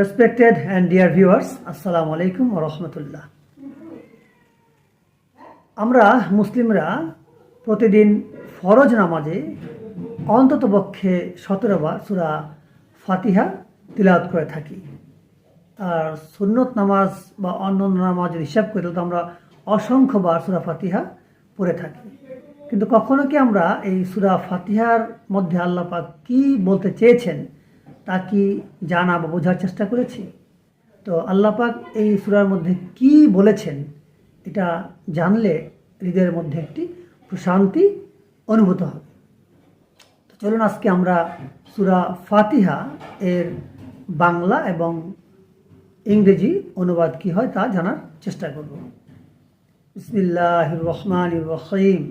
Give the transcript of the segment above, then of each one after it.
Respected and dear viewers আসসালামু আলাইকুম rahmatullah. আমরা মুসলিমরা প্রতিদিন ফরজ নামাজে অন্ততপক্ষে সতেরো বার সুরা ফাতিহা তিলাওয়াত করে থাকি আর সুন্নত নামাজ বা অন্যান্য নামাজ হিসাব করে তো আমরা অসংখ্যবার সুরা ফাতিহা পড়ে থাকি কিন্তু কখনো কি আমরা এই সুরা ফাতিহার মধ্যে আল্লাহ পাক কী বলতে চেয়েছেন তা কি জানা বা বোঝার চেষ্টা করেছি? তো আল্লাহ পাক এই সুরার মধ্যে কি বলেছেন, এটা জানলে হৃদয়ের মধ্যে একটি প্রশান্তি অনুভূত হবে। তো চলুন আজকে আমরা সুরা ফাতিহা এর বাংলা এবং ইংরেজি অনুবাদ কি হয় তা জানার চেষ্টা করব। বিসমিল্লাহ রহমান রহিম।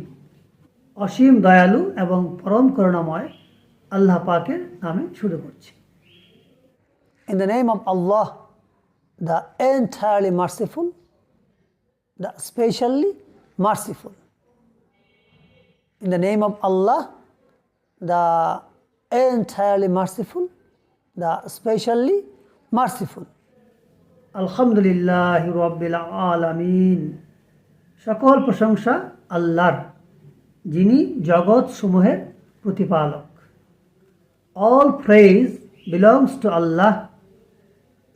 অসীম দয়ালু এবং পরম করুণাময় আল্লাহ পাকের নামে শুরু করছি। In the name of Allah, the entirely merciful, the specially merciful. In the name of Allah, the entirely merciful, the specially merciful. আলহামদুলিল্লাহ রব্বিল আলামিন সকল প্রশংসা আল্লাহর যিনি জগৎ সমূহের প্রতিপালক all praise belongs to Allah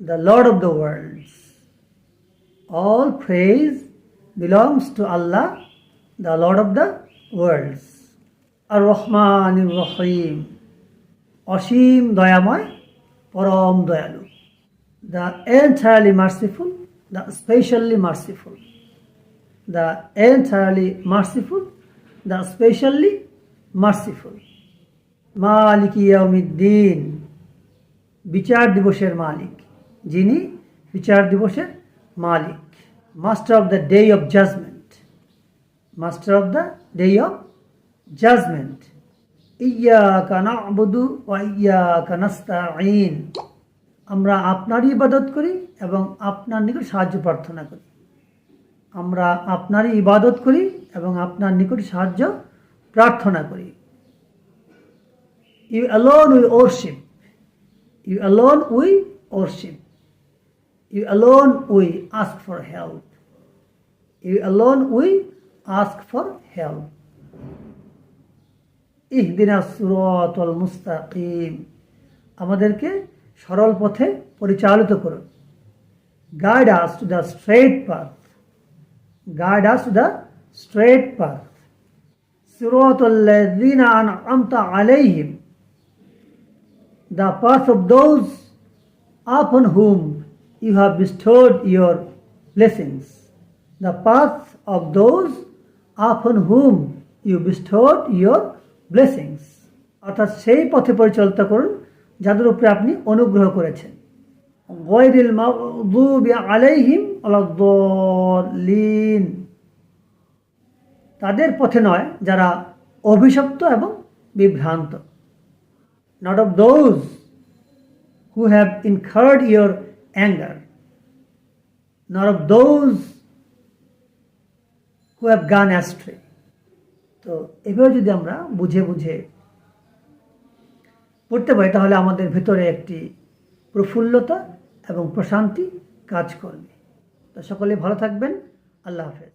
the lord of the worlds all praise belongs to Allah the lord of the worlds আর রহমান রহিম অসীম দয়াময় পরম দয়ালু the entirely merciful, the specially merciful. The entirely merciful, the specially merciful. মালিক ইয়াউমিদ্দিন বিচার দিবসের মালিক যিনি বিচার দিবসের মালিক master of the day of judgment master of the day of judgment ইয়া কানা ইয়া কানাস্তাইন আমরা আপনারই ইবাদত করি এবং আপনার নিকট সাহায্য প্রার্থনা করি। আমরা আপনারই ইবাদত করি এবং আপনার নিকট সাহায্য প্রার্থনা করি। You alone we worship you alone we worship you alone we ask for help you alone we ask for help ইহদিনা সুরতল মুস্তাকিম। আমাদেরকে সরল পথে পরিচালিত করুন guide us to the straight path guide us to the straight path সিরতুল্লাযীনা আনআমতা আলাইহিম। The path of those upon whom you have bestowed your blessings. The path of those upon whom you bestowed your blessings. অর্থাৎ সেই পথে পরিচালিত করুন, যাদের উপরে আপনি অনুগ্রহ করেছেন। গয়রিল মাগদুবি আলাইহিম আলাদ্দাল্লিন তাদের পথে নয়, যারা অভিশপ্ত এবং বিভ্রান্ত। Not of those who have incurred your anger nor of those who have gone astray. তো এভাবে যদি আমরা বুঝে বুঝে পড়তে পারি, তাহলে আমাদের ভেতরে একটি প্রফুল্লতা এবং প্রশান্তি কাজ করবে। তো সকলে ভালো থাকবেন। আল্লাহ হাফেজ।